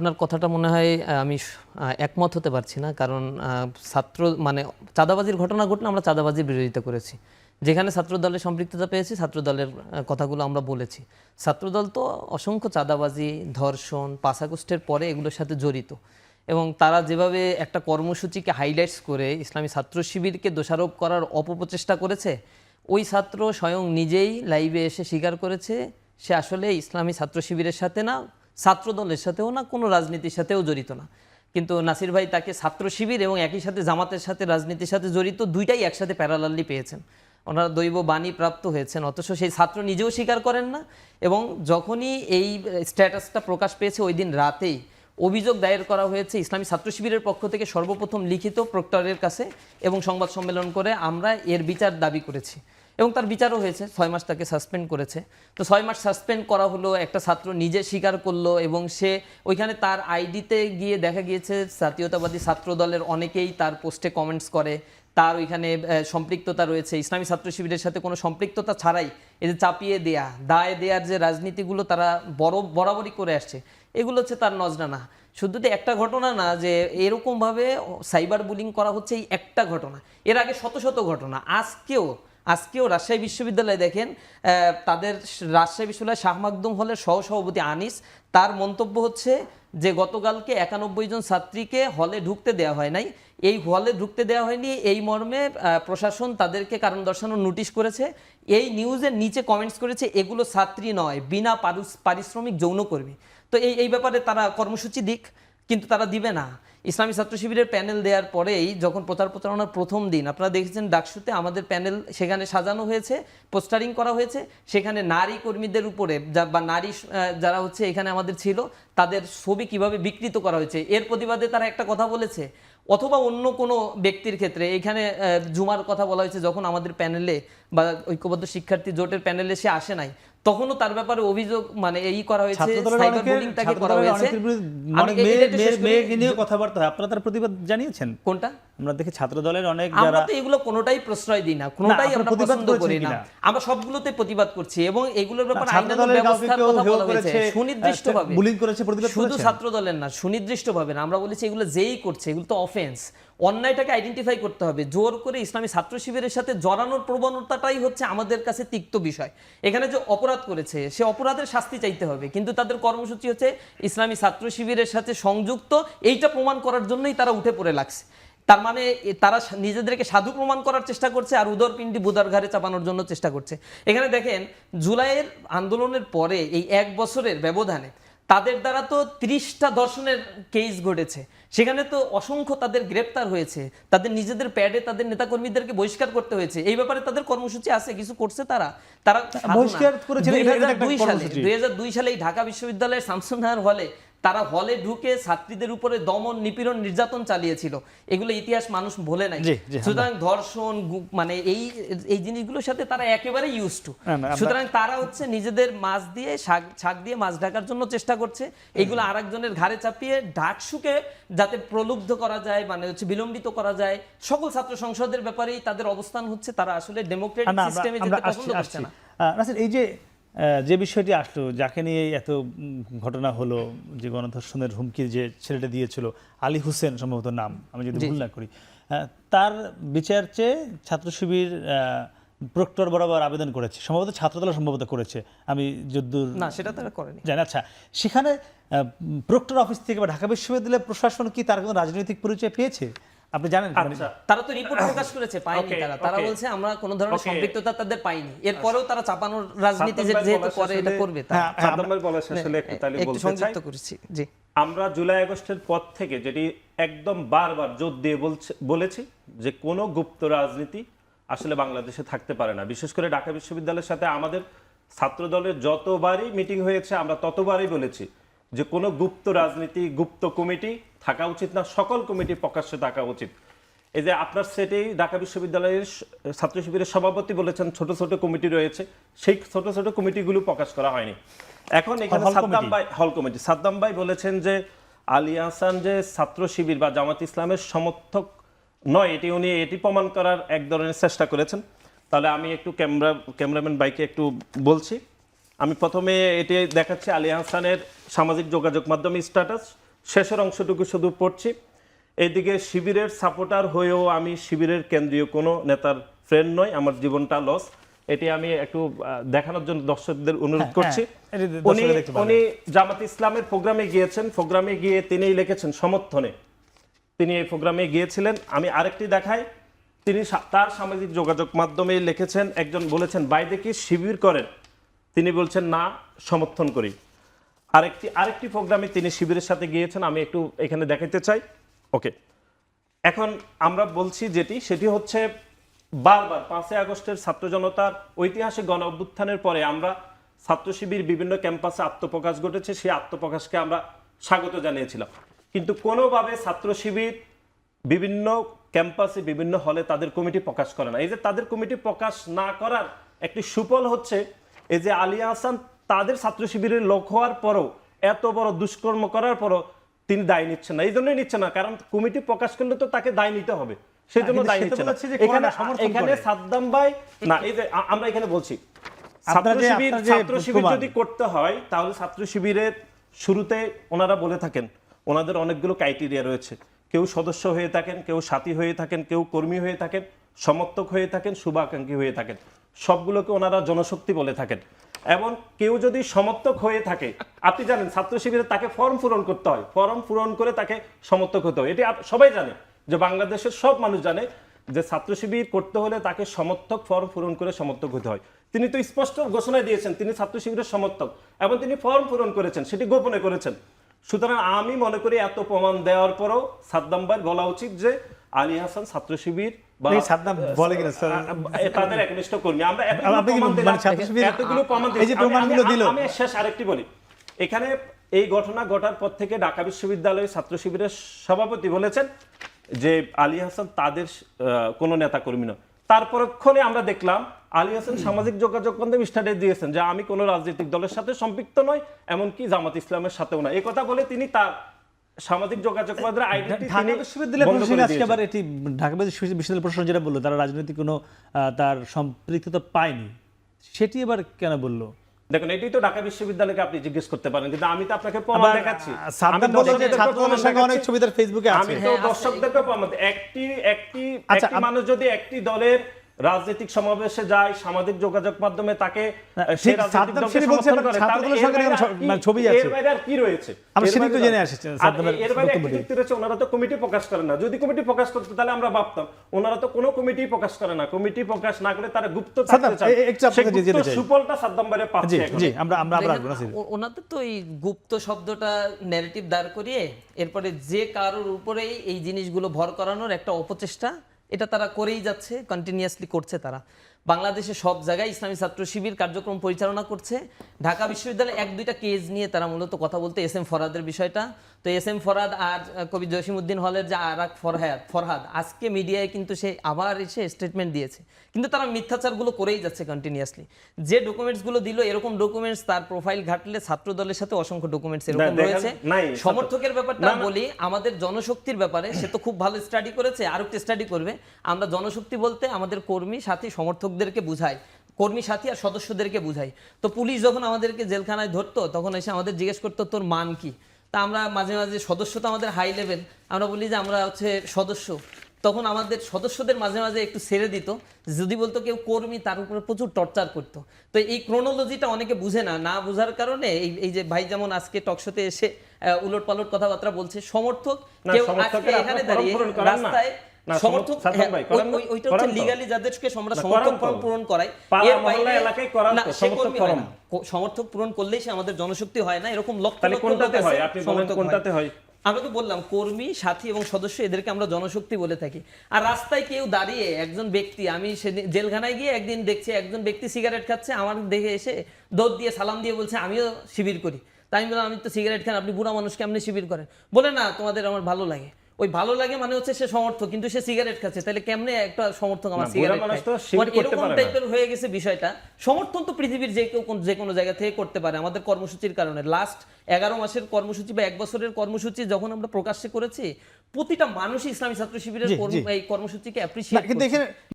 আপনার কথাটা মনে হয় আমি একমত হতে পারছি না। কারণ ছাত্র মানে চাঁদাবাজির ঘটনা ঘটলে আমরা চাঁদাবাজির বিরোধিতা করেছি। যেখানে ছাত্র দলের সম্পৃক্ততা পেয়েছি ছাত্র দলের কথাগুলো আমরা বলেছি। ছাত্রদল তো অসংখ্য চাঁদাবাজি, ধর্ষণ আগস্টের পরে এগুলোর সাথে জড়িত। এবং তারা যেভাবে একটা কর্মসূচিকে হাইলাইটস করে ইসলামী ছাত্র শিবিরকে দোষারোপ করার অপপ্রচেষ্টা করেছে, ওই ছাত্র স্বয়ং নিজেই লাইভে এসে স্বীকার করেছে, সে আসলে ইসলামী ছাত্র শিবিরের সাথে না ছাত্র দলের সাথেও না, কোনো রাজনীতির সাথেও জড়িত না। কিন্তু নাসির ভাই তাকে ছাত্র শিবির এবং একই সাথে জামাতের সাথে, রাজনীতির সাথে জড়িত দুইটাই একসাথে প্যারালালি পেয়েছেন। ওনারা দৈব বাণী প্রাপ্ত হয়েছেন, অথচ সেই ছাত্র নিজেও স্বীকার করেন না এবং যখনই এই স্ট্যাটাসটা প্রকাশ পেয়েছে ওই দিন রাতেই অভিযোগ দায়ের করা হয়েছে ইসলামী ছাত্র শিবিরের পক্ষ থেকে সর্বপ্রথম লিখিত প্রক্টরের কাছে এবং সংবাদ সম্মেলন করে আমরা এর বিচার দাবি করেছি। এবং তার বিচারও হয়েছে, ছয় মাস তাকে সাসপেন্ড করেছে। তো ছয় মাস সাসপেন্ড করা হলো, একটা ছাত্র নিজে স্বীকার করল এবং সে ওইখানে তার আইডিতে গিয়ে দেখা গিয়েছে, জাতীয়তাবাদী ছাত্র দলের অনেকেই তার পোস্টে কমেন্টস করে, তার ওইখানে সম্পৃক্ততা রয়েছে। ইসলামী ছাত্র শিবিরের সাথে কোনো সম্পৃক্ততা ছাড়াই এই যে চাপিয়ে দেয়া, দায় দেয়ার যে রাজনীতিগুলো তারা বড়, বরাবরই করে আসছে, এগুলো হচ্ছে তার নজরানা। শুধু তো একটা ঘটনা না, যে এরকমভাবে সাইবার বুলিং করা হচ্ছে এই একটা ঘটনা। এর আগে শত শত ঘটনা, আজকেও আজকেও রাজশাহী বিশ্ববিদ্যালয়ে দেখেন তাদের রাজশাহী বিশ্ববিদ্যালয় শাহ মাকদুম হলের সহসভাপতি আনিস, তার মন্তব্য হচ্ছে যে গতকালকে একানব্বই জন ছাত্রীকে হলে ঢুকতে দেওয়া হয় নাই। এই হলে ঢুকতে দেওয়া হয়নি, এই মর্মে প্রশাসন তাদেরকে কারণ দর্শানোর নোটিশ করেছে। এই নিউজের নিচে কমেন্টস করেছে, এগুলো ছাত্রী নয়, বিনা পারিশ্রমিক যৌনকর্মী তো এই এই ব্যাপারে তারা কর্মসূচি দিক। কিন্তু তারা দিবে না। ইসলামী ছাত্র শিবিরের প্যানেল দেওয়ার পরেই যখন প্রচার প্রচারণার প্রথম দিন, আপনারা দেখেছেন ডাকসুতে আমাদের প্যানেল সেখানে সাজানো হয়েছে, পোস্টারিং করা হয়েছে। সেখানে নারী কর্মীদের উপরে বা নারী যারা হচ্ছে এখানে আমাদের ছিল, তাদের ছবি কীভাবে বিকৃত করা হয়েছে, এর প্রতিবাদে তারা একটা কথা বলেছে। অথবা অন্য কোনো ব্যক্তির ক্ষেত্রে, এখানে জুমার কথা বলা হয়েছে যখন আমাদের প্যানেলে বা ঐক্যবদ্ধ শিক্ষার্থী জোটের প্যানেলে সে আসে নাই তখনও তার ব্যাপারে অভিযোগ মানে এই করা হয়েছে তাকে করা হয়েছে। এই- মেয়ে মেয়ে- নিয়ে কথাবার্তা আপনারা তার প্রতিবাদ জানিয়েছেন? কোনটা? আমরা দেখি ছাত্রদলের অনেক আমরা তো এগুলো কোনোটাই প্রশ্রয় দিই না কোনোটাই আমরা প্রতিবাদ পছন্দ করি না। আমরা সবগুলোতে প্রতিবাদ করছি এবং এগুলোর ব্যাপারে ছাত্র আইনানুগ দলের ব্যবস্থার কথা বলা হয়েছে। সুনির্দিষ্টভাবে। bullying করেছে, প্রতিবাদ শুধু ছাত্র দলের না সুনির্দিষ্টভাবে না। আমরা বলেছি এগুলো যেই করছে এগুলো তো অফেন্স অন্যায়টাকে আইডেন্টিফাই করতে হবে জোর করে ইসলামী ছাত্র শিবিরের সাথে জড়ানোর প্রবণতাটাই হচ্ছে আমাদের কাছে তিক্ত বিষয়। এখানে যে অপরাধ করেছে সে অপরাধের শাস্তি চাইতে হবে কিন্তু তাদের কর্মসূচি হচ্ছে ইসলামী ছাত্র শিবিরের সাথে সংযুক্ত। এইটা প্রমাণ করার জন্যই তারা উঠে পড়ে লাগছে। তার মানে তারা নিজেদেরকে সাধু প্রমাণ করার চেষ্টা করছে আর উদরপিণ্ডি বুদার ঘাড়ে চাপানোর জন্য চেষ্টা করছে। এখানে দেখেন জুলাইয়ের আন্দোলনের পরে এই এক বছরের ব্যবধানে তাদের দ্বারা তো ত্রিশটা দর্শনের কেস ঘটেছে। সেখানে তো অসংখ্য তাদের গ্রেপ্তার হয়েছে তাদের নিজেদের প্যাডে তাদের নেতাকর্মীদেরকে বহিষ্কার করতে হয়েছে। এই ব্যাপারে তাদের কর্মসূচি আছে কিছু করছে তারা। তারা 2002 সালে দুই হাজার দুই সালে এই ঢাকা বিশ্ববিদ্যালয়ের শামসুনাহার হলে তারা হলে ঢুকে ছাত্রীদের উপরে দমন নিপীড়ন নির্যাতন চালিয়েছিল। এগুলো ইতিহাস মানুষ ভোলে নাই। জি, সুতরাং ধর্ষণ মানে এই এই জিনিসগুলোর সাথে তারা একেবারে ইউজ টু সুতরাং তারা হচ্ছে নিজেদের মাছ দিয়ে শাক শাক দিয়ে মাছ ঢাকার জন্য চেষ্টা করছে। এগুলো আরেকজনের ঘাড়ে চাপিয়ে ডাকসুকে যাতে প্রলুব্ধ করা যায় মানে হচ্ছে বিলম্বিত করা যায়। সকল ছাত্র সংসদের ব্যাপারেই তাদের অবস্থান হচ্ছে তারা আসলে ডেমোক্রেটিক সিস্টেমে যেতে পছন্দ করছে না। এই যে যে বিষয়টি আসলো যাকে নিয়ে এত ঘটনা হলো যে গণধর্ষণের হুমকি যে ছেলেটা দিয়েছিল আলী হোসেন সম্ভবত নাম আমি যদি ভুল না করি তার বিচার চেয়ে ছাত্র শিবির প্রক্টর বরাবর আবেদন করেছে। সম্ভবত ছাত্রদল সম্ভবত করেছে আমি যদ্দূর না সেটা তারা করেনি। জানি। আচ্ছা সেখানে প্রক্টর অফিস থেকে বা ঢাকা বিশ্ববিদ্যালয়ের প্রশাসন কি তার কোনো রাজনৈতিক পরিচয় পেয়েছে? আপনি জানেন আচ্ছা। তারা তো রিপোর্ট প্রকাশ করেছে পায়নি তারা। তারা বলছে আমরা কোনো ধরনের সম্পৃক্ততা তাদের পাইনি। এরপরেও তারা চাপানোর রাজনীতি যেহেতু করে এটা করবে। হ্যাঁ, হ্যাঁ, সাদ্দাম ভাই বলার শেষে একটু তাহলে বলতে চাই। করেছি জি। আমরা জুলাই আগস্টের পর থেকে যেটি একদম বারবার জোর দিয়ে বলছে বলেছি যে কোনো গুপ্ত রাজনীতি আসলে বাংলাদেশে থাকতে পারে না। বিশেষ করে ঢাকা বিশ্ববিদ্যালয়ের সাথে আমাদের ছাত্র দলের যতবারই মিটিং হয়েছে আমরা ততবারই বলেছি যে কোনো গুপ্ত রাজনীতি গুপ্ত কমিটি থাকা উচিত না সকল কমিটি প্রকাশ্যে থাকা উচিত। এই যে আপনার সেটেই ঢাকা বিশ্ববিদ্যালয়ের ছাত্র শিবিরের সভাপতি বলেছেন ছোট ছোট কমিটি রয়েছে সেই ছোট ছোট কমিটিগুলো প্রকাশ করা হয়নি। এখন এখানে সাদ্দাম ভাই হল কমিটি। সাদ্দাম ভাই বলেছেন যে আলী হাসান যে ছাত্র শিবির বা জামাত ইসলামের সমর্থক নয় এটি উনি এটি প্রমাণ করার এক ধরনের চেষ্টা করেছেন। তাহলে আমি একটু ক্যামেরা ক্যামেরাম্যান বাইকে একটু বলছি। আমি প্রথমে এটি দেখাচ্ছি আলী হাসানের সামাজিক যোগাযোগ মাধ্যমে স্ট্যাটাস। শেষের অংশটুকু শুধু পড়ছি। এইদিকে শিবিরের সাপোর্টার হয়েও আমি শিবিরের কেন্দ্রীয় কোনো নেতার ফ্রেন্ড নই আমার জীবনটা লস এটি আমি একটু দেখানোর জন্য দর্শকদের অনুরোধ হ্যাঁ, করছি। হ্যাঁ, উনি। উনি জামাত ইসলামের প্রোগ্রামে গিয়েছেন। প্রোগ্রামে গিয়ে তিনিই লিখেছেন সমর্থনে। তিনি এই প্রোগ্রামে গিয়েছিলেন। আমি আরেকটি দেখাই। তিনি তার সামাজিক যোগাযোগ মাধ্যমে লিখেছেন একজন বলেছেন বাইরে কি শিবির করেন। তিনি বলছেন না সমর্থন করি। আরেকটি আরেকটি প্রোগ্রামে তিনি শিবিরের সাথে গিয়েছেন, আমি একটু এখানে দেখাতে চাই। ওকে। এখন আমরা বলছি যেটি, সেটি হচ্ছে বারবার, পাঁচই আগস্টের ছাত্র জনতার ঐতিহাসিক গণ অভ্যুত্থানের পরে আমরা ছাত্র শিবির বিভিন্ন ক্যাম্পাসে আত্মপ্রকাশ ঘটেছে, সেই আত্মপ্রকাশকে আমরা স্বাগত জানিয়েছিলাম। কিন্তু কোনোভাবে ছাত্র শিবির বিভিন্ন ক্যাম্পাসে, বিভিন্ন হলে তাদের কমিটি প্রকাশ করে না। এই যে তাদের কমিটি প্রকাশ না করার একটি সুফল হচ্ছে, এই যে আলিয়া হাসান তাদের ছাত্র শিবিরের লোক হওয়ার পরও এত বড় দুষ্কর্ম করার পরও তিনি দায় নিচ্ছেন না। এই জন্যই নিচ্ছে না কারণ কমিটি প্রকাশ করলে তো তাকে দায় নিতে হবে। সেই জন্য দায় নিচ্ছে না। এখানে এখানে সাদ্দাম ভাই না এই যে আমরা এখানে বলছি ছাত্র শিবির ছাত্র শিবির যদি করতে হয় তাহলে ছাত্র শিবিরের শুরুতে ওনারা বলে থাকেন ওনাদের অনেকগুলো ক্রাইটেরিয়া রয়েছে। কেউ সদস্য হয়ে থাকেন কেউ সাথী হয়ে থাকেন কেউ কর্মী হয়ে থাকেন সমর্থক হয়ে থাকেন শুভাকাঙ্ক্ষী হয়ে থাকেন। সবগুলোকে ওনারা জনশক্তি বলে থাকেন। এবং কেউ যদি সমর্থক হয়ে থাকে, আপনি জানেন, ছাত্র শিবিরে তাকে ফর্ম পূরণ করতে হয়। ফর্ম পূরণ করে তাকে সমর্থক হতে হয়। এটি সবাই জানে যে বাংলাদেশের সব মানুষ জানে যে ছাত্র শিবির করতে হলে তাকে সমর্থক, ফর্ম পূরণ করে সমর্থক হতে হয়। তিনি তো স্পষ্ট ঘোষণা দিয়েছেন, তিনি ছাত্র শিবিরের সমর্থক এবং তিনি ফর্ম পূরণ করেছেন, সেটি গোপনে করেছেন। সুতরাং আমি মনে করি, এত প্রমাণ দেওয়ার পরও সাদ্দাম বলা উচিত যে আলী হাসান ছাত্র শিবির বলে কিনা, স্যার? তাদের একনিষ্ঠ কর্মী। আমরা এতগুলো প্রমাণ দিলাম, মানে ছাত্র শিবির- এতগুলো প্রমাণ এই যে প্রমাণগুলো দিল। আমি শেষ আরেকটি বলি। এখানে এই ঘটনা ঘটার পর থেকে ঢাকা বিশ্ববিদ্যালয়ের ছাত্র শিবিরের সভাপতি বলেছেন যে আলী হাসান তাদের কোনো নেতা কর্মী নয় তারপরক্ষণে আমরা দেখলাম আলী হাসান সামাজিক যোগাযোগ মাধ্যমে স্ট্যাটাস দিয়েছেন যে আমি কোনো রাজনৈতিক দলের সাথে সম্পৃক্ত নয় এমনকি জামাত ইসলামের সাথেও না এই কথা বলে তিনি তার সামাজিক যোগাযোগ মাধ্যমে ঢাকা বিশ্ববিদ্যালয়ের প্রশাসন আজকে আবার এটি ঢাকা বিশ্ববিদ্যালয় প্রশাসন যেটা বলল তারা রাজনৈতিক কোনো তার সম্পৃক্ততা পায়নি। সেটি এবার কেন বলল? দেখুন এটি তো ঢাকা বিশ্ববিদ্যালয়কে আপনি জিজ্ঞেস করতে পারেন কিন্তু আমি তো আপনাকে প্রমাণ দেখাচ্ছি। আমি অনেক। ছবি তার ফেসবুকে আছে। আমি তো হ্যাঁ, দর্শকদেরকে প্রমাণ একটি একটি আচ্ছা, একটি মানুষ যদি একটি দলের রাজনৈতিক সমাবেশে যায় সামাজিক যোগাযোগ মাধ্যমে তাকে মানে ছবি আছে। এর বাইরে আর কি রয়েছে? আমরা সেটা বাইরে জেনে আসি, এর বাইরে বক্তব্য একটি দিয়ে। যুক্তি রয়েছে, ওনারা তো কমিটি প্রকাশ করে না। যদি কমিটি প্রকাশ করতো তাহলে আমরা ভাবতাম ওনারা তো কোনো কমিটি প্রকাশ করে না। কমিটি প্রকাশ না করে তারা গুপ্ত থাকতে। সুফলটা সাদ্দাম বাইরে পাচ্ছে জি আমরা ওনাদের তো এই গুপ্ত শব্দটা ন্যারেটিভ দাঁড় করিয়ে এরপরে যে কারোর উপরেই এই জিনিসগুলো ভর করানোর একটা অপচেষ্টা এটা তারা করেই যাচ্ছে কন্টিনিউয়াসলি করছে তারা। বাংলাদেশে সব জায়গায় ইসলামী ছাত্র শিবির কার্যক্রম পরিচালনা করছে। ঢাকা বিশ্ববিদ্যালয়ে এক দুইটা কেস নিয়ে তারা মূলত কথা বলতে এস এম ফরহাদের বিষয়টা। তো এস এম ফরহাদ আর কবি জসিমউদ্দিন হলের যে আর এক ফরহাদ ফরহাদ আজকে মিডিয়ায় কিন্তু সে আবার এসে স্টেটমেন্ট দিয়েছে। কিন্তু তারা মিথ্যাচারগুলো করেই যাচ্ছে কন্টিনিউয়াসলি যে ডকুমেন্টসগুলো দিল এরকম ডকুমেন্টস তার প্রোফাইল ঘাটলে ছাত্র দলের সাথে অসংখ্য ডকুমেন্টস এরকম রয়েছে। সমর্থকের ব্যাপারটা। বলি আমাদের জনশক্তির ব্যাপারে সে তো খুব ভালো স্টাডি করেছে আর একটু স্টাডি করবে। আমরা জনশক্তি বলতে আমাদের কর্মী সাথী সমর্থকদেরকে বুঝাই কর্মী সাথী আর সদস্যদেরকে বুঝাই তো পুলিশ যখন আমাদেরকে জেলখানায় ধরতো তখন এসে আমাদের জিজ্ঞেস করতো তোর মান কি? তা আমরা মাঝে মাঝে সদস্য তো আমাদের হাই লেভেল আমরা বলি যে আমরা হচ্ছে সদস্য। তখন আমাদের সদস্যদের মাঝে মাঝে একটু ছেড়ে দিত যদি বলতো কেউ কর্মী তার উপরে প্রচুর টর্চার করতো। তো এই ক্রোনোলজিটা অনেকে বুঝে না না বুঝার কারণে এই এই যে ভাই যেমন আজকে টকশোতে এসে উলট পালট কথাবার্তা বলছে সমর্থক কেউ আজকে এখানে দাঁড়িয়ে। রাস্তায় সমর্থক সাদ্দাম ভাই, ওই- করান না? ওই- ওইটা হচ্ছে লিগালি যাদেরকে আমরা সমর্থক ফর্ম পূরণ করাই এর বাইরে- এলাকায় করান না, তো, সে সমর্থক ফর্ম। সমর্থক পূরণ করলেই সে আমাদের জনশক্তি হয় না এরকম লক্ষ লক্ষ কোনটাতে হয়? আপনি বলেন কোনটাতে হয়? আমরা তো বললাম কর্মী সাথী এবং সদস্য এদেরকে আমরা জনশক্তি বলে থাকি। আর রাস্তায় কেউ দাঁড়িয়ে একজন ব্যক্তি আমি সেদিন জেলখানায় গিয়ে একদিন দেখছি একজন ব্যক্তি সিগারেট খাচ্ছে আমার দেখে এসে দৌড় দিয়ে সালাম দিয়ে বলছে আমিও শিবির করি। তাই আমি বললাম আমি তো সিগারেট খান আপনি বুড়া মানুষ কেমনি শিবির করেন। বলে না তোমাদের আমার ভালো লাগে। ওই ভালো লাগে মানে হচ্ছে সে সমর্থক কিন্তু সে সিগারেট খাচ্ছে। তাহলে কেমনে একটা সমর্থক আমার সিগারেট এরকম টাইপের হয়ে গেছে বিষয়টা। সমর্থন তো পৃথিবীর যে কেউ যে কোনো জায়গা থেকে করতে পারে আমাদের কর্মসূচির কারণে। লাস্ট এগারো মাসের কর্মসূচি বা এক বছরের কর্মসূচি যখন আমরা প্রকাশ্যে করেছি প্রতিটা মানুষই ইসলামী ছাত্র শিবিরের। এই কর্মসূচিকে অ্যাপ্রিসিয়েট কিন্তু এখানে